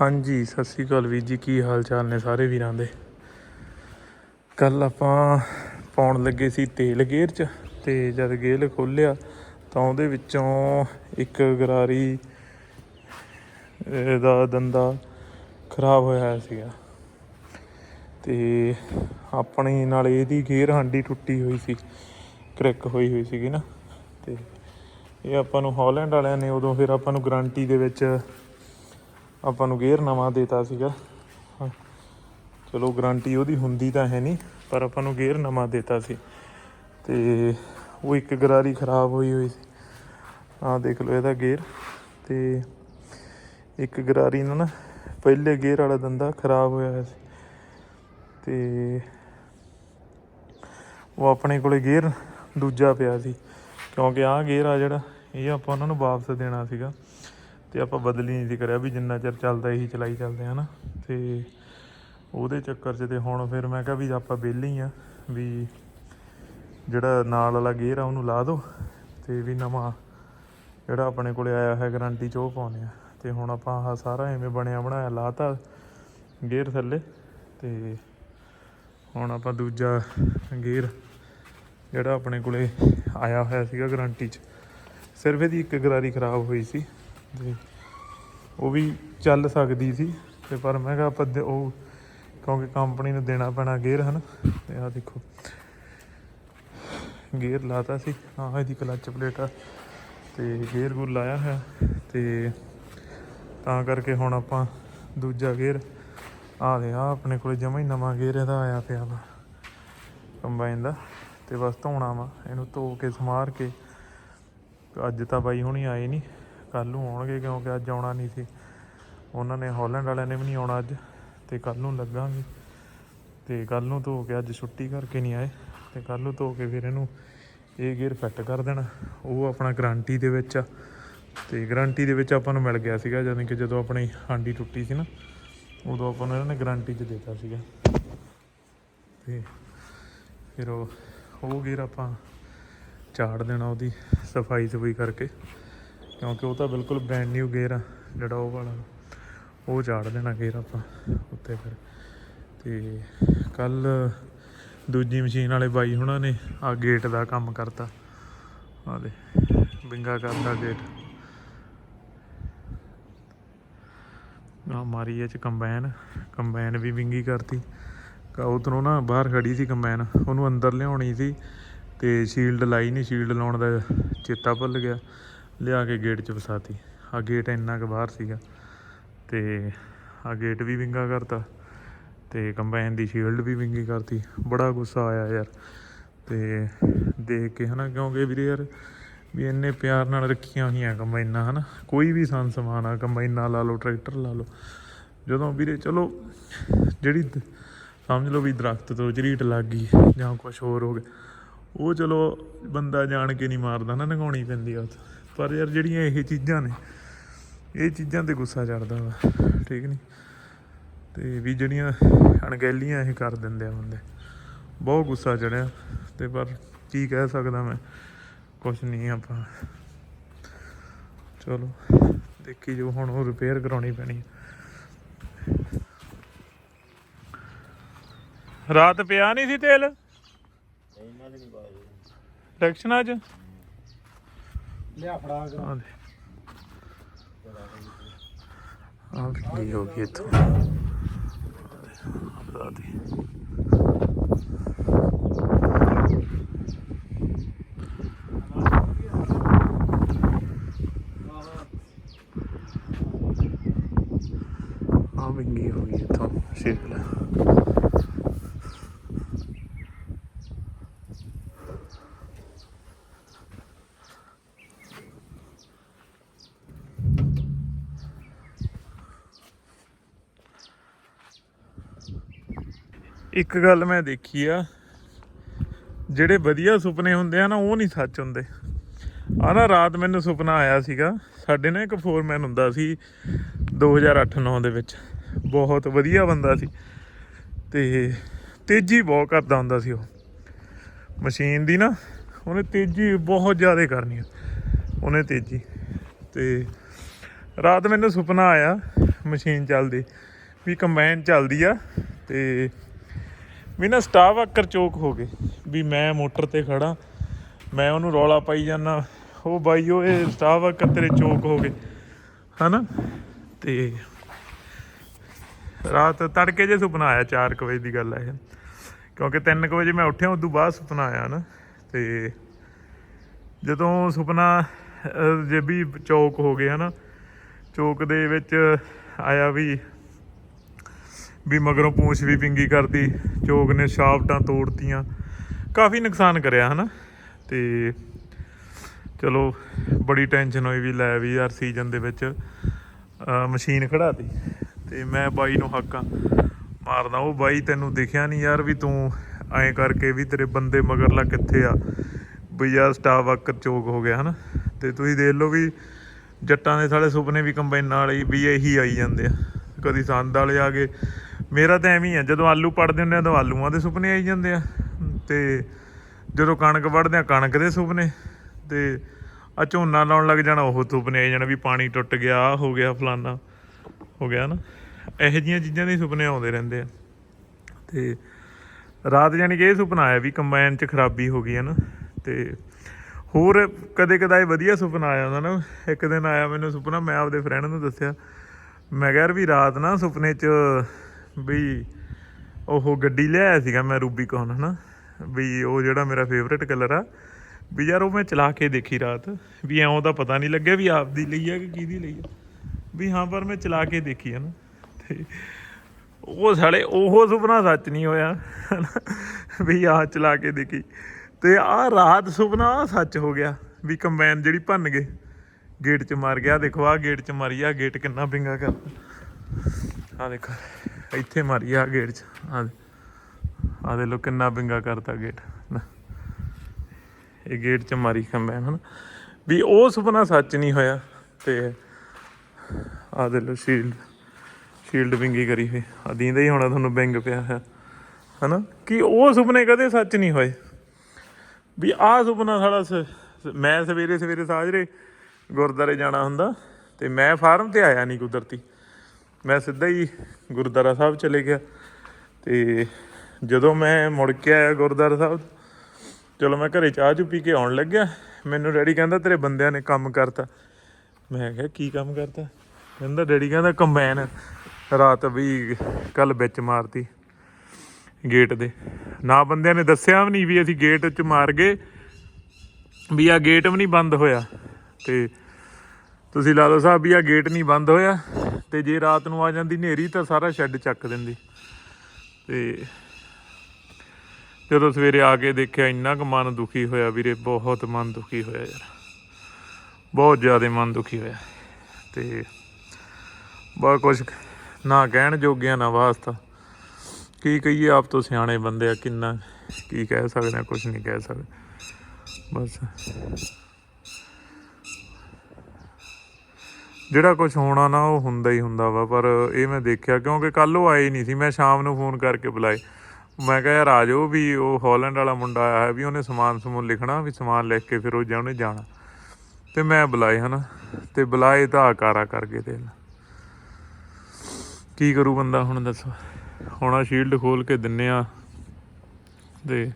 ਹਾਂਜੀ, ਸਤਿ ਸ੍ਰੀ ਅਕਾਲ ਵੀਰ ਜੀ, ਕੀ ਹਾਲ ਚਾਲ ਨੇ ਸਾਰੇ ਵੀਰਾਂ ਦੇ? ਕੱਲ ਆਪਾਂ ਪਾਉਣ ਲੱਗੇ ਸੀ ਤੇਲ ਗੇਅਰ 'ਚ ਤੇ ਜਦ ਗੇਅਰ ਖੋਲਿਆ ਤਾਂ ਉਹਦੇ ਵਿੱਚੋਂ ਇੱਕ ਗਰਾਰੀ ਦਾ ਦੰਦਾ ਖਰਾਬ ਹੋਇਆ ਹੋਇਆ ਸੀਗਾ। ਤੇ ਆਪਣੀ ਨਾਲ ਇਹਦੀ ਗੇਅਰ ਹਾਂਡੀ ਟੁੱਟੀ ਹੋਈ ਸੀ, ਕ੍ਰੈਕ ਹੋਈ ਹੋਈ ਸੀਗੀ ਨਾ। ਤੇ ਇਹ ਆਪਾਂ ਨੂੰ ਹਾਲੈਂਡ ਵਾਲਿਆਂ ਨੇ ਉਦੋਂ ਫਿਰ ਆਪਾਂ ਨੂੰ ਗਾਰੰਟੀ ਦੇ ਵਿੱਚ ਆਪਾਂ ਨੂੰ ਗੇਅਰ ਨਵਾਂ ਦੇਤਾ ਸੀਗਾ। ਚਲੋ ਗਾਰੰਟੀ ਉਹਦੀ ਹੁੰਦੀ ਤਾਂ ਹੈ ਨਹੀਂ, ਪਰ ਆਪਾਂ ਨੂੰ ਗੇਅਰ ਨਵਾਂ ਦੇਤਾ ਸੀ। ਤੇ ਉਹ ਇੱਕ ਗਰਾਰੀ ਖਰਾਬ ਹੋਈ ਹੋਈ ਸੀ। ਆਹ ਦੇਖ ਲਓ ਇਹਦਾ ਗੇਅਰ। ਤੇ ਇੱਕ ਗਰਾਰੀ ਨੂੰ ਨਾ ਪਹਿਲੇ ਗੇਅਰ ਵਾਲਾ ਦੰਦਾ ਖਰਾਬ ਹੋਇਆ ਹੋਇਆ ਸੀ। ਤੇ ਉਹ ਆਪਣੇ ਕੋਲੇ ਗੇਅਰ ਦੂਜਾ ਪਿਆ ਸੀ। ਕਿਉਂਕਿ ਆਹ ਗੇਅਰ ਆ ਜਿਹੜਾ, ਇਹ ਆਪਾਂ ਉਹਨਾਂ ਨੂੰ ਵਾਪਸ ਦੇਣਾ ਸੀਗਾ। ਤੇ ਆਪਾਂ ਬਦਲੀ ਨਹੀਂ ਸੀ ਕਰਿਆ ਵੀ ਜਿੰਨਾ ਚਿਰ ਚੱਲਦਾ ਇਹੀ ਚਲਾਈ ਚੱਲਦੇ ਹਨਾ। ਤੇ ਉਹਦੇ ਚੱਕਰ 'ਚ ਤੇ ਹੁਣ ਫਿਰ ਮੈਂ ਕਿਹਾ ਵੀ ਆਪਾਂ ਵਿਹਲੇ ਹੀ ਆ ਵੀ ਜਿਹੜਾ ਨਾਲ ਵਾਲਾ ਗੇਅਰ ਆ ਉਹਨੂੰ ਲਾ ਦੋ ਤੇ ਵੀ ਨਵਾਂ ਜਿਹੜਾ ਆਪਣੇ ਕੋਲੇ ਆਇਆ ਹੈ ਗਾਰੰਟੀ 'ਚ ਉਹ ਪਾਉਂਦੇ ਆ। ਤੇ ਹੁਣ ਆਪਾਂ ਆਹ ਸਾਰਾ ਐਵੇਂ ਬਣਿਆ ਬਣਾਇਆ ਲਾਤਾ ਗੇਅਰ ਥੱਲੇ ਤੇ ਹੁਣ ਆਪਾਂ ਦੂਜਾ ਗੇਅਰ ਜਿਹੜਾ ਆਪਣੇ ਕੋਲੇ ਆਇਆ ਹੋਇਆ ਸੀਗਾ ਗਾਰੰਟੀ 'ਚ। ਸਿਰਫ ਇਹਦੀ ਇੱਕ ਗਰਾਰੀ ਖਰਾਬ ਹੋਈ ਸੀ। ਤੇ ਉਹ ਵੀ ਚੱਲ ਸਕਦੀ ਸੀ, ਤੇ ਪਰ ਮੈਂ ਕਿਹਾ ਆਪਾਂ ਦੇ- ਉਹ ਕਿਉਂਕਿ ਕੰਪਨੀ ਨੂੰ ਦੇਣਾ ਪੈਣਾ ਗੇਅਰ ਹਨ, ਤੇ ਆਹ ਦੇਖੋ। ਗੇਅਰ ਲਾਤਾ ਸੀ, ਆਹ ਇਹਦੀ ਕਲਚ ਪਲੇਟ ਆ, ਤੇ ਗੇਅਰ ਗੁਰ ਲਾਇਆ ਹੋਇਆ, ਤੇ ਤਾਂ ਕਰਕੇ ਹੁਣ ਆਪਾਂ ਦੂਜਾ ਗੇਅਰ ਆ ਦੇ ਆਪਣੇ ਕੋਲ ਜਮਾ ਹੀ ਨਵਾਂ ਗੇਅਰ ਇਹਦਾ ਆਇਆ ਪਿਆ ਵਾ ਕੰਬਾਈਨ ਦਾ, ਤੇ ਬਸ ਧੋਣਾ ਵਾ, ਇਹਨੂੰ ਧੋ ਕੇ, ਸਮਾਰ ਕੇ, ਅੱਜ ਤਾਂ ਬਾਈ ਹੁਣੀ ਆਏ ਨਹੀਂ ਕੱਲ ਨੂੰ ਆਉਣਗੇ ਕਿਉਂਕਿ ਅੱਜ ਆਉਣਾ ਨਹੀਂ ਸੀ। ਉਹਨਾਂ ਨੇ ਹਾਲੈਂਡ ਵਾਲਿਆਂ ਨੇ ਵੀ ਨਹੀਂ ਆਉਣਾ ਅੱਜ ਤੇ ਕੱਲ ਨੂੰ ਲੱਗਾਂਗੇ। ਤੇ ਕੱਲ ਨੂੰ ਧੋ ਕੇ ਅੱਜ ਛੁੱਟੀ ਕਰਕੇ ਨਹੀਂ ਆਏ। ਤੇ ਕੱਲ ਨੂੰ ਧੋ ਕੇ ਫਿਰ ਇਹਨੂੰ ਇਹ ਗੇਅਰ ਫਿੱਟ ਕਰ ਦੇਣਾ। ਉਹ ਆਪਣਾ ਗਾਰੰਟੀ ਦੇ ਵਿੱਚ ਆ। ਤੇ ਗਾਰੰਟੀ ਦੇ ਵਿੱਚ ਆਪਾਂ ਨੂੰ ਮਿਲ ਗਿਆ ਸੀਗਾ ਜਾਨੀ ਕਿ ਜਦੋਂ ਆਪਣੀ ਹਾਂਡੀ ਟੁੱਟੀ ਸੀ ਨਾ, ਉਦੋਂ ਆਪਾਂ ਨੂੰ ਇਹਨਾਂ ਨੇ ਗਾਰੰਟੀ 'ਚ ਦਿੱਤਾ ਸੀਗਾ। ਤੇ ਫਿਰ ਉਹ ਉਹ ਗੇਅਰ ਆਪਾਂ ਚਾੜ ਦੇਣਾ ਉਹਦੀ ਸਫ਼ਾਈ ਸਫ਼ਾਈ ਕਰਕੇ। ਕਿਉਂਕਿ ਉਹ ਤਾਂ ਬਿਲਕੁਲ ਬ੍ਰੈਂਡ ਨਿਊ ਗੇਅਰ ਆ, ਜਿਹੜਾ ਉਹ ਵਾਲਾ। ਉਹ ਝਾੜ ਦੇਣਾ ਗੇਅਰ ਆਪਾਂ ਉੱਤੇ ਫਿਰ। ਤੇ ਕੱਲ ਦੂਜੀ ਮਸ਼ੀਨ ਵਾਲੇ ਬਾਈ ਹੁਣਾਂ ਨੇ ਆ ਗੇਟ ਦਾ ਕੰਮ ਕਰਤਾ। ਆ ਦੇ ਬਿੰਗਾ ਕਰਦਾ ਗੇਟ ਆ ਮਾਰੀ ਇਹ ਚ ਕੰਬਾਈਨ ਕੰਬਾਈਨ ਵੀ ਵਿੰਗੀ ਕਰਤੀ। ਉਧਰੋਂ ਨਾ ਬਾਹਰ ਖੜੀ ਸੀ ਕੰਬਾਈਨ ਉਹਨੂੰ ਅੰਦਰ ਲਿਆਉਣੀ ਸੀ ਤੇ ਸ਼ੀਲਡ ਲਾਈ ਨਹੀਂ ਸ਼ੀਲਡ ਲਾਉਣ ਦਾ ਚੇਤਾ ਭੁੱਲ ਗਿਆ। ਲਿਆ ਕੇ ਗੇਟ 'ਚ ਵਸਾਤੀ ਆ ਗੇਟ ਇੰਨਾ ਕੁ ਬਾਹਰ ਸੀਗਾ ਤੇ ਆ ਗੇਟ ਵੀ ਵਿੰਗਾ ਕਰਤਾ ਤੇ ਕੰਬਾਈਨ ਦੀ ਸ਼ੀਲਡ ਵੀ ਵਿੰਗੀ ਕਰਤੀ। ਬੜਾ ਗੁੱਸਾ ਆਇਆ ਯਾਰ। ਤੇ ਦੇਖ ਕੇ ਹਨਾ, ਕਿਉਂਕਿ ਵੀਰੇ ਯਾਰ ਵੀ ਇੰਨੇ ਪਿਆਰ ਨਾਲ ਰੱਖੀਆਂ ਹੋਈਆਂ ਕੰਬਾਈਨਾਂ, ਹਨਾ। ਕੋਈ ਵੀ ਸੰਨ ਸਮਾਨ ਆ, ਕੰਬਾਈਨਾਂ ਲਾ ਲਓ, ਟਰੈਕਟਰ ਲਾ ਲਓ। ਜਦੋਂ ਵੀਰੇ ਚਲੋ, ਜਿਹੜੀ ਸਮਝ ਲਓ ਵੀ ਦਰਖਤ ਤੋਂ ਝਰੀਟ ਲੱਗ ਗਈ ਜਾਂ ਕੁਝ ਹੋਰ ਹੋ ਗਿਆ, ਉਹ ਚਲੋ ਬੰਦਾ ਜਾਣ ਕੇ ਨਹੀਂ ਮਾਰਦਾ ਨਾ ਨਗਾਉਣੀ ਪੈਂਦੀ ਆ ਉਹ ਪਰ ਯਾਰ ਜਿਹੜੀਆਂ ਇਹ ਚੀਜ਼ਾਂ ਨੇ ਇਹ ਚੀਜ਼ਾਂ ਤੇ ਗੁੱਸਾ ਚੜਦਾ ਵਾ ਠੀਕ ਨਹੀਂ ਤੇ ਵੀ ਜਿਹੜੀਆਂ ਅਣਗਹਿਲੀਆਂ ਇਹ ਕਰ ਦਿੰਦੇ ਆ ਬੰਦੇ। ਬਹੁਤ ਗੁੱਸਾ ਚੜਿਆ ਤੇ ਪਰ ਕੀ ਕਹਿ ਸਕਦਾ ਮੈਂ? ਕੁਛ ਨਹੀਂ ਆਪਾਂ। ਚਲੋ ਦੇਖੀ ਜੋ ਹੁਣ ਉਹ ਰਿਪੇਅਰ ਕਰਾਉਣੀ ਪੈਣੀ ਰਾਤ ਪਿਆ ਨਹੀਂ ਸੀ ਤੇਲ? ਡੈਕਸ਼ਨਾਂ ਚ? ਲਿਆ ਫੜਾ ਕੇ। ਆ ਦੇ। ਆ ਕੀ ਹੋ ਗਿਆ ਇੱਥੋਂ। ਆ ਦੇ। ਇੱਕ ਗੱਲ ਮੈਂ ਦੇਖੀ ਆ, ਜਿਹੜੇ ਵਧੀਆ ਸੁਪਨੇ ਹੁੰਦੇ ਆ ਨਾ, ਉਹ ਨਹੀਂ ਸੱਚ ਹੁੰਦੇ। ਆ ਨਾ ਰਾਤ ਮੈਨੂੰ ਸੁਪਨਾ ਆਇਆ ਸੀਗਾ, ਸਾਡੇ ਨਾ ਇੱਕ ਫੋਰਮੈਨ ਹੁੰਦਾ ਸੀ 2008-9 ਦੇ ਵਿੱਚ। ਬਹੁਤ ਵਧੀਆ ਬੰਦਾ ਸੀ ਤੇ ਤੇਜ਼ੀ ਬਹੁਤ ਕਰਦਾ ਹੁੰਦਾ ਸੀ ਉਹ। ਮਸ਼ੀਨ ਦੀ ਨਾ, ਉਹਨੇ ਤੇਜ਼ੀ ਬਹੁਤ ਜ਼ਿਆਦਾ ਕਰਨੀ ਉਹਨੇ ਤੇਜ਼ੀ। ਤੇ ਰਾਤ ਮੈਨੂੰ ਸੁਪਨਾ ਆਇਆ, ਮਸ਼ੀਨ ਚੱਲਦੀ, ਵੀ ਕੰਬਾਈਨ ਚੱਲਦੀ ਆ, ਤੇ ਵੀ ਨਾ ਸਟਾਫ ਵਰਕਰ ਚੋਕ ਹੋ ਗਏ ਵੀ ਮੈਂ ਮੋਟਰ ਤੇ ਖੜਾ ਮੈਂ ਉਹਨੂੰ ਰੌਲਾ ਪਾਈ ਜਾਂਦਾ ਉਹ ਬਾਈ ਉਹ ਇਹ ਸਟਾਫ ਵਰਕਰ ਤੇਰੇ ਚੋਕ ਹੋ ਗਏ ਹਨਾ? ਤੇ ਰਾਤ ਤੜਕੇ ਜੇ ਸੁਪਨਾ ਆਇਆ 4 ਵਜੇ ਦੀ ਗੱਲ ਹੈ ਇਹ ਕਿਉਂਕਿ 3 ਵਜੇ ਮੈਂ ਉੱਠਿਆ ਉਦੋਂ ਬਾਅਦ ਸੁਪਨਾ ਆਇਆ ਨਾ ਤੇ ਜਦੋਂ ਸੁਪਨਾ ਅਹ, ਜੇ ਵੀ ਚੌਕ ਹੋ ਗਿਆ ਨਾ ਚੌਕ ਦੇ ਵਿੱਚ ਆਇਆ ਵੀ ਵੀ ਮਗਰੋਂ ਪੂੰਛ ਵੀ ਪਿੰਗੀ ਕਰਦੀ ਚੋਗ ਨੇ ਸ਼ਾਫਟਾਂ ਤੋੜਤੀਆਂ। ਕਾਫੀ ਨੁਕਸਾਨ ਕਰਿਆ ਹਨਾ? ਤੇ ਚਲੋ ਬੜੀ ਟੈਨਸ਼ਨ ਹੋਈ ਵੀ ਲੈ ਵੀ ਯਾਰ ਸੀਜ਼ਨ ਦੇ ਵਿੱਚ ਅਹ, ਮਸ਼ੀਨ ਖੜਾਤੀ। ਤੇ ਮੈਂ ਬਾਈ ਨੂੰ ਹੱਕਾਂ ਮਾਰਦਾ ਉਹ ਬਾਈ ਤੈਨੂੰ ਦਿਖਿਆ ਨਹੀਂ ਯਾਰ ਵੀ ਤੂੰ ਐਂ ਕਰਕੇ ਵੀ ਤੇਰੇ ਬੰਦੇ ਮਗਰਲਾ ਕਿੱਥੇ ਆ? ਵੀ ਯਾਰ ਸਟਾਫ ਵਰਕਰ ਚੋਕ ਹੋ ਗਿਆ ਹਨਾ? ਤੇ ਤੁਸੀਂ ਦੇਖ ਲਓ ਵੀ ਜੱਟਾਂ ਦੇ ਸਾਲੇ ਸੁਪਨੇ ਵੀ ਕੰਬਾਈਨਾਂ ਵਾਲੇ ਹੀ ਵੀ ਇਹੀ ਆਈ ਜਾਂਦੇ ਆ। ਕਦੀ ਸੰਦ ਵਾਲੇ ਆ ਗਏ ਮੇਰਾ ਤਾਂ ਐਵੇਂ ਹੀ ਆ, ਜਦੋਂ ਆਲੂ ਪੜਦੇ ਹੁੰਦੇ ਆ ਤਾਂ ਆਲੂਆਂ ਦੇ ਸੁਪਨੇ ਆਈ ਜਾਂਦੇ ਆ। ਤੇ ਜਦੋਂ ਕਣਕ ਵੜਦੇ ਆ, ਕਣਕ ਦੇ ਸੁਪਨੇ। ਤੇ ਆ ਝੋਨਾ ਲਾਉਣ ਲੱਗ ਜਾਣਾ, ਉਹ ਸੁਪਨੇ ਆਈ ਜਾਣਾ ਵੀ ਪਾਣੀ ਟੁੱਟ ਗਿਆ, ਆਹ ਹੋ ਗਿਆ ਫਲਾਨਾ, ਹੋ ਗਿਆ ਨਾ। ਇਹੋ ਜਿਹੀਆਂ ਚੀਜ਼ਾਂ ਦੇ ਸੁਪਨੇ ਆਉਂਦੇ ਰਹਿੰਦੇ ਆ। ਤੇ ਰਾਤ ਜਾਨੀ ਕਿ ਇਹ ਸੁਪਨਾ ਆਇਆ ਵੀ ਕੰਬਾਈਨ 'ਚ ਖਰਾਬੀ ਹੋ ਗਈ ਹੈ ਨਾ। ਤੇ ਹੋਰ ਕਦੇ ਕਦਾਏ ਵਧੀਆ ਸੁਪਨਾ ਆਇਆ ਹੁੰਦਾ ਨਾ। ਇੱਕ ਦਿਨ ਆਇਆ ਮੈਨੂੰ ਸੁਪਨਾ, ਮੈਂ ਆਪਦੇ ਫਰੈਂਡ ਨੂੰ ਦੱਸਿਆ। ਮੈਂ ਕਿਹਾ ਯਾਰ ਵੀ ਰਾਤ ਨਾ ਸੁਪਨੇ 'ਚ ਵੀ ਉਹ ਗੱਡੀ ਲਿਆਇਆ ਸੀਗਾ ਮੈਂ ਰੂਬੀਕੌਨ ਹਨਾ? ਵੀ ਉਹ ਜਿਹੜਾ ਮੇਰਾ ਫੇਵਰੇਟ ਕਲਰ ਆ। ਵੀ ਯਾਰ ਉਹ ਮੈਂ ਚਲਾ ਕੇ ਦੇਖੀ ਰਾਤ। ਵੀ ਐਂ ਉਹਦਾ ਪਤਾ ਨਹੀਂ ਲੱਗਿਆ ਵੀ ਆਪਦੀ ਲਈ ਆ ਕਿ ਕਿਹਦੀ ਲਈ ਆ। ਵੀ ਹਾਂ, ਪਰ ਮੈਂ ਚਲਾ ਕੇ ਦੇਖੀ ਹੈ ਨਾ ਤੇ ਉਹ ਸਾਲੇ, ਉਹ ਸੁਪਨਾ ਸੱਚ ਨਹੀਂ ਹੋਇਆ, ਹਨਾ। ਵੀ ਆਹ ਚਲਾ ਕੇ ਦੇਖੀ। ਤੇ ਆਹ ਰਾਤ ਸੁਪਨਾ ਆਹ ਸੱਚ ਹੋ ਗਿਆ। ਵੀ ਕੰਬਾਈਨ ਜਿਹੜੀ ਭੰਨ ਗਏ। ਗੇਟ 'ਚ ਮਾਰ ਗਿਆ, ਦੇਖੋ ਆਹ ਗੇਟ 'ਚ ਮਾਰੀ ਆ ਗੇਟ ਕਿੰਨਾ ਪਿੰਗਾ ਕਰਦਾ ਆ ਦੇਖੋ। ਇੱਥੇ ਮਾਰੀ ਆ ਗੇਟ 'ਚ। ਆ ਆ ਦੇ ਲੋ ਕਿੰਨਾ ਪਿੰਗਾ ਕਰਤਾ ਗੇਟ। ਇਹ ਗੇਟ 'ਚ ਮਾਰੀ ਕੰਬਾਈਨ ਹਨ ਵੀ ਉਹ ਸੁਪਨਾ ਸੱਚ ਨਹੀਂ ਹੋਇਆ ਤੇ ਆ ਦੇ ਲੋ ਸ਼ੀਲਡ ਸ਼ੀਲਡ ਵਿੰਗੀ ਕਰੀ ਹੋਈ। ਆ ਦੀਂਦਾ ਹੀ ਹੋਣਾ ਤੁਹਾਨੂੰ ਬਿੰਗ ਪਿਆ ਹੈ ਹਨਾ? ਕਿ ਉਹ ਸੁਪਨੇ ਕਦੇ ਸੱਚ ਨਹੀਂ ਹੋਏ। ਵੀ ਆਹ ਸੁਪਨਾ ਸਾਡਾ ਮੈਂ ਸਵੇਰੇ ਸਵੇਰੇ ਸਾਜਰੇ ਗੁਰਦਾਰੇ ਜਾਣਾ ਹੁੰਦਾ ਤੇ ਮੈਂ ਫਾਰਮ ਤੇ ਆਇਆ ਨਹੀਂ ਕੁਦਰਤੀ। ਮੈਂ ਸਿੱਧਾ ਹੀ ਗੁਰਦੁਆਰਾ ਸਾਹਿਬ ਚਲੇ ਗਿਆ ਤੇ ਜਦੋਂ ਮੈਂ ਮੁੜ ਕੇ ਆਇਆ ਗੁਰਦੁਆਰਾ ਸਾਹਿਬ, ਚਲੋ ਮੈਂ ਘਰੇ ਚਾਹ ਚੁ ਪੀ ਕੇ ਆਉਣ ਲੱਗਿਆ। ਮੈਨੂੰ ਡੈਡੀ ਕਹਿੰਦਾ, ਤੇਰੇ ਬੰਦਿਆਂ ਨੇ ਕੰਮ ਕਰਤਾ। ਮੈਂ ਕਿਹਾ, ਕੀ ਕੰਮ ਕਰਤਾ? ਕਹਿੰਦਾ, ਡੈਡੀ ਕਹਿੰਦਾ, ਕੰਬਾਈਨ ਰਾਤ ਵੀ ਕੱਲ ਵਿੱਚ ਮਾਰਤੀ ਗੇਟ ਦੇ। ਨਾ ਬੰਦਿਆਂ ਨੇ ਦੱਸਿਆ ਵੀ ਨਹੀਂ ਵੀ ਅਸੀਂ ਗੇਟ 'ਚ ਮਾਰ ਗਏ, ਵੀ ਆ ਗੇਟ ਵੀ ਨਹੀਂ ਬੰਦ ਹੋਇਆ। ਤੇ ਤੁਸੀਂ ਲਾ ਲਓ ਸਾਹਿਬ ਵੀ ਆ ਗੇਟ ਨਹੀਂ ਬੰਦ ਹੋਇਆ। ਤੇ ਜੇ ਰਾਤ ਨੂੰ ਆ ਜਾਂਦੀ ਹਨੇਰੀ ਤਾਂ ਸਾਰਾ ਸ਼ੈੱਡ ਚੱਕ ਦਿੰਦੀ। ਤੇ ਜਦੋਂ ਸਵੇਰੇ ਆ ਕੇ ਦੇਖਿਆ ਇੰਨਾ ਕੁ ਮਨ ਦੁਖੀ ਹੋਇਆ ਵੀਰੇ, ਬਹੁਤ ਮਨ ਦੁਖੀ ਹੋਇਆ ਯਾਰ। ਬਹੁਤ ਜ਼ਿਆਦਾ ਮਨ ਦੁਖੀ ਹੋਇਆ। ਤੇ ਬਹੁਤ ਕੁਝ ਨਾ ਕਹਿਣ ਜੋਗਿਆ, ਨਾ ਵਾਸਤਾ ਕੀ ਕਹੀਏ, ਆਪ ਤੋਂ ਸਿਆਣੇ ਬੰਦੇ ਆ, ਕਿੰਨਾ ਕੀ ਕਹਿ ਸਕਦੇ ਆ ਕੁਝ ਨਹੀਂ ਕਹਿ ਸਕਦੇ। ਬਸ। ਜਿਹੜਾ ਕੁਝ ਹੋਣਾ ਨਾ ਉਹ ਹੁੰਦਾ ਹੀ ਹੁੰਦਾ ਵਾ, ਪਰ ਇਹ ਮੈਂ ਦੇਖਿਆ ਕਿਉਂਕਿ ਕੱਲ ਉਹ ਆਏ ਨਹੀਂ ਸੀ, ਮੈਂ ਸ਼ਾਮ ਨੂੰ ਫੋਨ ਕਰਕੇ ਬੁਲਾਏ। ਮੈਂ ਕਿਹਾ, ਯਾਰ ਆ ਜਾਓ ਵੀ ਉਹ ਹਾਲੈਂਡ ਵਾਲਾ ਮੁੰਡਾ ਆਇਆ ਹੈ, ਵੀ ਉਹਨੇ ਸਮਾਨ ਸਮੂਨ ਲਿਖਣਾ, ਵੀ ਸਮਾਨ ਲਿਖ ਕੇ ਫਿਰ ਉਹ ਜਾ ਜਾਣਾ। ਤੇ ਮੈਂ ਬੁਲਾਏ ਹਨਾ, ਤੇ ਬੁਲਾਏ ਤਾਂ ਆਕਾਰਾ ਕਰਕੇ ਤੇ ਕੀ ਕਰੂ ਬੰਦਾ ਹੁਣ ਦੱਸੋ? ਹੁਣ ਆ ਸ਼ੀਲਡ ਖੋਲ ਕੇ ਦਿੰਨੇ ਆ, ਤੇ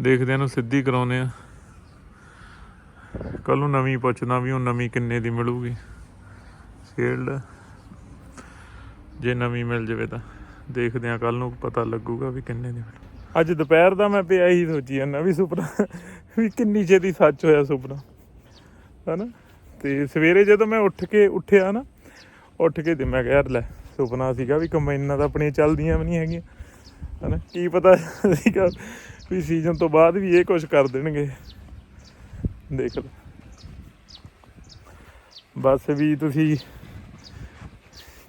ਦੇਖਦੇ ਆ ਨੂੰ ਸਿੱਧੀ ਕਰਾਉਨੇ ਆ। ਕੱਲ ਨੂੰ ਨਵੀਂ ਪੁੱਛਣਾ ਵੀ ਉਹ ਨਵੀਂ ਕਿੰਨੇ ਦੀ ਮਿਲੂਗੀ। ਸ਼ੀਲਡ ਜੇ ਨਵੀਂ ਮਿਲ ਜਾਵੇ ਤਾਂ ਦੇਖਦੇ ਆ ਕੱਲ ਨੂੰ ਪਤਾ ਲੱਗੂਗਾ ਵੀ ਕਿੰਨੇ ਦੀ ਅੱਜ ਦੁਪਹਿਰ ਦਾ ਮੈਂ ਪਿਆ ਹੀ ਸੋਚੀ ਜਾਂਦਾ ਵੀ ਸੁਪਨਾ, ਵੀ ਕਿੰਨੀ ਛੇਤੀ ਸੱਚ ਹੋਇਆ ਸੁਪਨਾ। ਹਨਾ? ਤੇ ਸਵੇਰੇ ਜਦੋਂ ਮੈਂ ਉੱਠ ਕੇ ਉੱਠਿਆ ਨਾ, ਉੱਠ ਕੇ ਤੇ ਮੈਂ ਕਿਹਾ, ਯਾਰ ਲੈ, ਸੁਪਨਾ ਸੀਗਾ ਵੀ ਕੰਬਾਈਨਾਂ ਤਾਂ ਆਪਣੀਆਂ ਚੱਲਦੀਆਂ ਵੀ ਨਹੀਂ ਹੈਗੀਆਂ। ਹਨਾ? ਕੀ ਪਤਾ ਸੀਗਾ ਵੀ ਸੀਜ਼ਨ ਤੋਂ ਬਾਅਦ ਵੀ ਇਹ ਕੁਝ ਕਰ ਦੇਣਗੇ। ਦੇਖ ਲਓ ਬਸ ਵੀ ਤੁਸੀਂ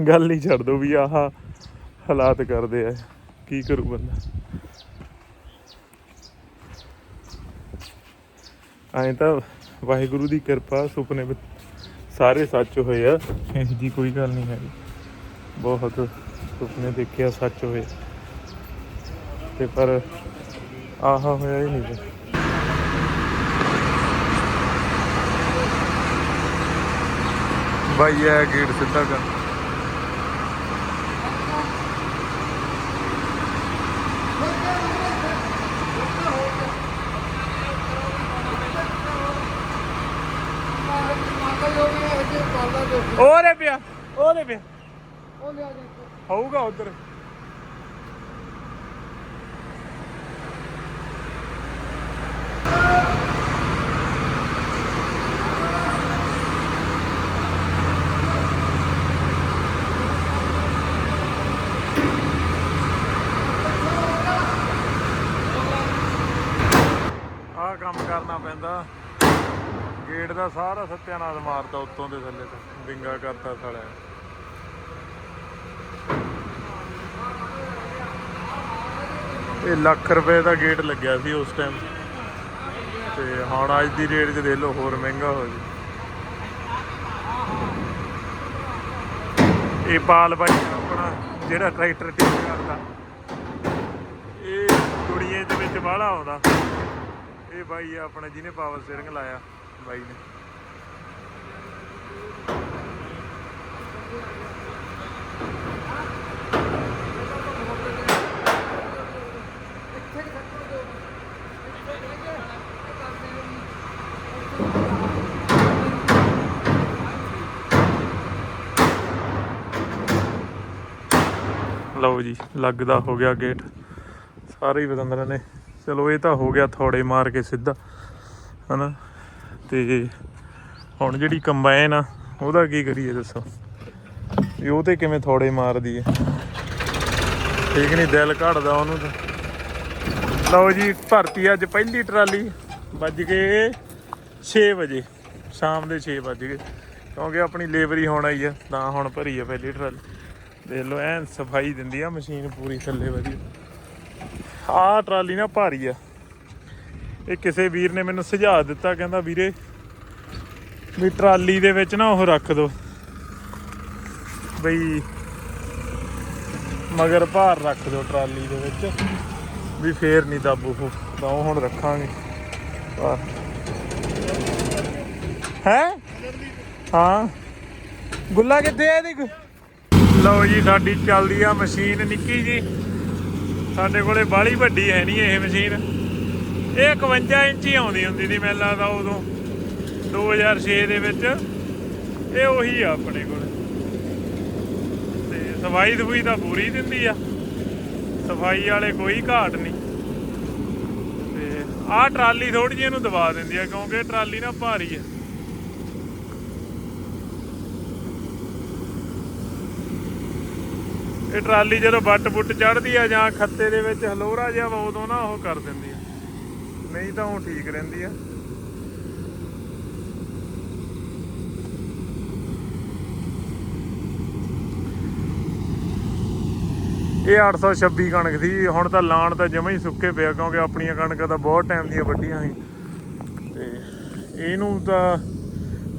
ਗੱਲ ਹੀ ਛੱਡ ਦੋ ਵੀ ਆਹ ਹਾਲਾਤ ਕਰਦੇ ਆ। ਕੀ ਕਰੂ ਬੰਦਾ? ਐਂ ਤਾਂ ਵਾਹਿਗੁਰੂ ਦੀ ਕਿਰਪਾ, ਸੁਪਨੇ ਵਿੱਚ ਸਾਰੇ ਸੱਚ ਹੋਏ ਆ। ਇਹੋ ਜੀ ਕੋਈ ਗੱਲ ਨਹੀਂ ਹੈਗੀ। ਬਹੁਤ ਸੁਪਨੇ ਦੇਖਿਆ ਸੱਚ ਹੋਏ। ਤੇ ਪਰ ਆਹਾ ਹੋਇਆ ਹੀ ਨਹੀਂ ਬਾਈ, ਇਹ ਗੇਟ ਸਿੱਧਾ ਕਰ। ਉਹਦੇ ਪਿਆ ਉਹਦੇ ਪਿਆ ਉਹ ਲਿਆ ਜਾ। ਹੋਊਗਾ ਉਧਰ ਆਹ ਕੰਮ ਕਰਨਾ ਪੈਂਦਾ ਗੇਟ ਦਾ ਸਾਰਾ ਸੱਤਿਆਨਾਸ਼ ਮਾਰਤਾ ਉੱਤੋਂ ਦੇ ਥੱਲੇ ਤੋਂ। ਵਿੰਗਾ ਕਰਤਾ ਸਾਲਿਆ। ਇਹ ਲੱਖ ਰੁਪਏ ਦਾ ਗੇਟ ਲੱਗਿਆ ਸੀ ਉਸ ਟਾਈਮ ਤੇ ਹੁਣ ਅੱਜ ਦੀ ਰੇਟ 'ਚ ਦੇਖ ਲਓ, ਹੋਰ ਮਹਿੰਗਾ ਹੋ ਜੀ ਇਹ ਪਾਲ ਬਾਈ ਆਪਣਾ ਜਿਹੜਾ ਟਰੈਕਟਰ ਠੀਕ ਕਰਦਾ, ਇਹ ਕੁੜੀਏ ਦੇ ਵਿੱਚ ਬਾਹਲਾ ਆਉਂਦਾ। ਇਹ ਬਾਈ ਆ ਆਪਣਾ ਜਿਹਨੇ ਪਾਵਰ ਸਟੀਅਰਿੰਗ ਲਾਇਆ। ਬਾਈ ਨੇ। ਲਓ ਜੀ, ਲੱਗਦਾ ਹੋ ਗਿਆ ਗੇਟ ਸਾਰੇ ਹੀ ਬਦੰਦਰ ਨੇ। ਚਲੋ, ਇਹ ਤਾਂ ਹੋ ਗਿਆ ਥੋੜੇ ਮਾਰ ਕੇ ਸਿੱਧਾ, ਹਨਾ? ਤੇ ਹੁਣ ਜਿਹੜੀ ਕੰਬਾਈਨ ਆ, ਉਹਦਾ ਕੀ ਕਰੀਏ ਦੱਸੋ? ਵੀ ਉਹ ਤੇ ਕਿਵੇਂ ਥੋੜੇ ਮਾਰਦੀ ਹੈ ਠੀਕ ਨਹੀਂ ਦਿਲ ਘੜਦਾ ਉਹਨੂੰ ਤਾਂ। ਲਓ ਜੀ, ਭਰਤੀ ਅੱਜ ਪਹਿਲੀ ਟਰਾਲੀ। ਵੱਜ ਗਏ 6 ਵਜੇ। ਸ਼ਾਮ ਦੇ 6 ਵੱਜ ਗਏ। ਕਿਉਂਕਿ ਆਪਣੀ ਲੇਬਰੀ ਹੁਣ ਆਈ ਆ, ਤਾਂ ਹੁਣ ਭਰੀ ਆ ਪਹਿਲੀ ਟਰਾਲੀ। ਦੇਖ ਲਓ, ਐਨ ਸਫ਼ਾਈ ਦਿੰਦੀ ਆ ਮਸ਼ੀਨ ਪੂਰੀ ਥੱਲੇ ਵਧੀਆ। ਆਹ ਟਰਾਲੀ ਨਾ ਭਾਰੀ ਆ। ਇਹ ਕਿਸੇ ਵੀਰ ਨੇ ਮੈਨੂੰ ਸੁਝਾਅ ਦਿੱਤਾ, ਕਹਿੰਦਾ ਵੀਰੇ ਵੀ ਟਰਾਲੀ ਦੇ ਵਿੱਚ ਨਾ ਉਹ ਰੱਖ ਦੋ। ਬਈ ਮਗਰ ਭਾਰ ਰੱਖ ਦਿਓ ਟਰਾਲੀ ਦੇ ਵਿੱਚ, ਵੀ ਫੇਰ ਨਹੀਂ ਦੱਬੂ ਤਾਂ ਉਹ ਹੁਣ ਰੱਖਾਂਗੇ। ਭਾਰ ਹੈ? ਹਾਂ। ਗੁੱਲਾ ਕਿੱਥੇ ਹੈ ਇਹਦੀ? ਲਓ ਜੀ, ਸਾਡੀ ਚੱਲਦੀ ਆ ਮਸ਼ੀਨ ਨਿੱਕੀ ਜੀ। ਸਾਡੇ ਕੋਲੇ ਬਾਹਲੀ ਵੱਡੀ ਹੈ ਨਹੀਂ ਇਹ ਮਸ਼ੀਨ। ਇਹ 51 ਇੰਚੀ ਆਉਂਦੀ ਹੁੰਦੀ ਸੀ, ਮੈਨੂੰ ਲੱਗਦਾ ਉਦੋਂ 2006 ਦੇ ਵਿੱਚ। ਇਹ ਉਹੀ ਆ ਆਪਣੇ ਕੋਲ। ਤੇ ਸਫ਼ਾਈ ਦਫੂਈ ਤਾਂ ਪੂਰੀ ਦਿੰਦੀ ਆ। ਸਫ਼ਾਈ ਵਾਲੇ ਕੋਈ ਘਾਟ ਨਹੀਂ। ਤੇ ਆਹ ਟਰਾਲੀ ਥੋੜੀ ਜਿਹੀ ਇਹਨੂੰ ਦਬਾ ਦਿੰਦੀ ਆ, ਕਿਉਂਕਿ ਟਰਾਲੀ ਨਾ ਭਾਰੀ ਆ। ਇਹ ਟਰਾਲੀ ਜਦੋਂ ਬੱਟ ਬੁੱਟ ਚੜਦੀ ਆ ਜਾਂ ਖੱਤੇ ਦੇ ਵਿੱਚ ਹਲੋਰਾ ਜਿਹਾ ਉਦੋਂ ਨਾ ਉਹ ਕਰ ਦਿੰਦੀ ਆ। ਨਹੀਂ ਤਾਂ ਉਹ ਠੀਕ ਰਹਿੰਦੀ ਆ। ਇਹ 826 ਕਣਕ ਸੀ, ਹੁਣ ਤਾਂ ਲਾਣ ਤਾਂ ਜਮਾ ਹੀ ਸੁੱਕੇ ਪਿਆ ਕਿਉਂਕਿ ਆਪਣੀਆਂ ਕਣਕਾਂ ਤਾਂ ਬਹੁਤ ਟਾਈਮ ਦੀਆਂ ਵੱਡੀਆਂ ਸੀ। ਤੇ ਇਹਨੂੰ ਤਾਂ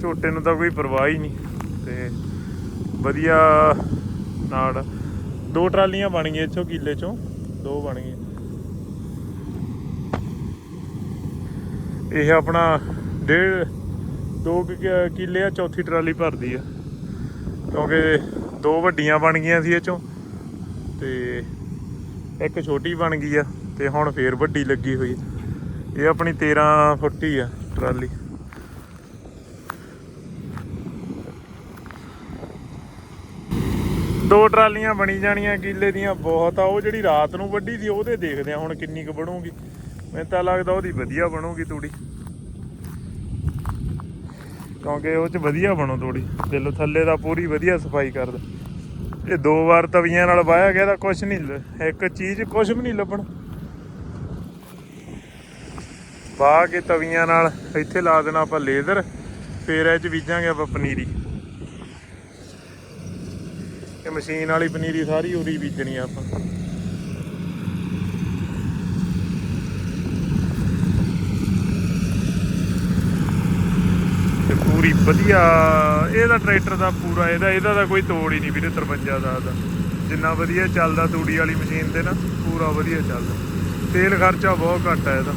ਝੋਟੇ ਨੂੰ ਤਾਂ ਕੋਈ ਪਰਵਾਹ ਹੀ ਨਹੀਂ। ਤੇ ਵਧੀਆ ਨਾਲ ਦੋ ਟਰਾਲੀਆਂ ਬਣ ਗਈਆਂ ਇੱਥੋਂ ਕਿੱਲੇ ਚੋਂ, ਦੋ ਬਣ ਗਈਆਂ। ਇਹ ਆਪਣਾ ਡੇਢ, ਦੋ ਕਿੱਲੇ ਆ, ਚੌਥੀ ਟਰਾਲੀ ਭਰਦੀ ਆ। ਕਿਉਂਕਿ ਦੋ ਵੱਡੀਆਂ ਬਣ ਗਈਆਂ ਸੀ ਇਹ ਚੋਂ, ਤੇ ਇੱਕ ਛੋਟੀ ਬਣ ਗਈ ਆ, ਤੇ ਹੁਣ ਫੇਰ ਵੱਡੀ ਲੱਗੀ ਹੋਈ ਇਹ ਆਪਣੀ 13 ਫੁੱਟ ਹੀ ਆ ਟਰਾਲੀ। ਦੋ ਟਰਾਲੀਆਂ ਬਣੀ ਜਾਣੀਆਂ ਕਿੱਲੇ ਦੀਆਂ ਬਹੁਤ ਆ, ਉਹ ਜਿਹੜੀ ਰਾਤ ਨੂੰ ਵੱਡੀ ਸੀ ਉਹਦੇ ਦੇਖਦੇ ਆ ਹੁਣ ਕਿੰਨੀ ਕੁ ਬਣੂਗੀ। ਮੈਨੂੰ ਤਾਂ ਲੱਗਦਾ ਉਹਦੀ ਵਧੀਆ ਬਣੂਗੀ ਤੂੜੀ। ਕਿਉਂਕਿ ਉਹ ਚ ਵਧੀਆ ਬਣੋ ਤੂੜੀ। ਦਿਲੋਂ ਥੱਲੇ ਦਾ ਪੂਰੀ ਵਧੀਆ ਸਫ਼ਾਈ ਕਰਦਾ। ਇਹ ਦੋ ਵਾਰ ਤਵੀਆਂ ਨਾਲ ਵਾਇਆ ਗਿਆ ਤਾਂ ਕੁਝ ਨਹੀਂ ਇੱਕ ਚੀਜ਼ ਕੁਝ ਵੀ ਨਹੀਂ ਲੱਭਣ। ਵਾਹ ਕੇ ਤਵੀਆਂ ਨਾਲ ਇੱਥੇ ਲਾ ਦੇਣਾ ਆਪਾਂ ਲੇਜ਼ਰ, ਫੇਰ ਇਹ ਚ ਬੀਜਾਂਗੇ ਆਪਾਂ ਪਨੀਰੀ। ਇਹ ਮਸ਼ੀਨ ਵਾਲੀ ਪਨੀਰੀ ਸਾਰੀ ਉਰੀ ਬੀਜਣੀ ਆਪਾਂ। ਤੇ ਵਧੀਆ। ਇਹਦਾ ਟਰੈਕਟਰ ਦਾ ਪੂਰਾ, ਇਹਦਾ ਇਹਦਾ ਤਾਂ ਕੋਈ ਤੋੜ ਹੀ ਨਹੀਂ ਵੀਰੇ 53 ਦਾ ਦਾ। ਜਿੰਨਾ ਵਧੀਆ ਚੱਲਦਾ ਤੂੜੀ ਵਾਲੀ ਮਸ਼ੀਨ ਤੇ ਨਾ, ਪੂਰਾ ਵਧੀਆ ਚੱਲਦਾ। ਤੇਲ ਖਰਚਾ ਬਹੁਤ ਘੱਟ ਹੈ ਇਹਦਾ।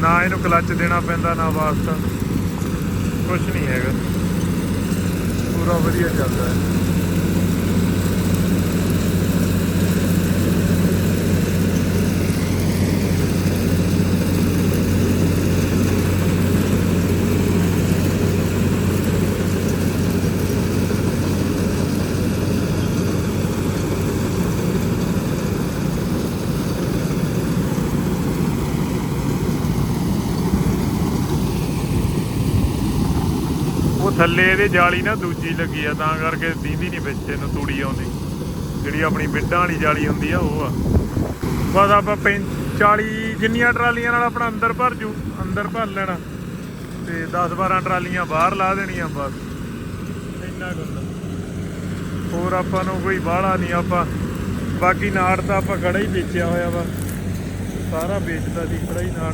ਨਾ ਇਹਨੂੰ ਕਲੱਚ ਦੇਣਾ ਪੈਂਦਾ, ਨਾ ਵਾਸਤਾ। ਕੁਝ ਨਹੀਂ ਹੈਗਾ। ਪੂਰਾ ਵਧੀਆ ਚੱਲਦਾ। ਹੈ ਥੱਲੇ ਇਹਦੇ ਜਾਲੀ ਨਾ ਦੂਜੀ ਲੱਗੀ ਆ, ਤਾਂ ਕਰਕੇ ਦੀਂਦੀ ਨਹੀਂ ਵਿੱਚ ਨੂੰ ਤੂੜੀ ਆਉਂਦੀ। ਜਿਹੜੀ ਆਪਣੀ ਬਿੱਡਾਂ ਵਾਲੀ ਜਾਲੀ ਹੁੰਦੀ ਆ, ਉਹ ਆ। ਬਸ ਆਪਾਂ 40 ਜਿੰਨੀਆਂ ਟਰਾਲੀਆਂ ਨਾਲ ਆਪਣਾ ਅੰਦਰ ਭਰ ਜੂ, ਅੰਦਰ ਭਰ ਲੈਣਾ। ਤੇ 10 12 ਟਰਾਲੀਆਂ ਬਾਹਰ ਲਾ ਦੇਣੀਆਂ, ਬਸ। ਇੰਨਾ ਕੁ ਹੋਰ ਆਪਾਂ ਨੂੰ ਕੋਈ ਬਾਹਲਾ ਨਹੀਂ, ਆਪਾਂ ਬਾਕੀ ਨਾੜ ਤਾਂ ਆਪਾਂ ਖੜਾ ਹੀ ਵੇਚਿਆ ਹੋਇਆ ਵਾ। ਸਾਰਾ ਵੇਚਦਾ ਸੀ ਖੜਾ ਹੀ ਨਾੜ।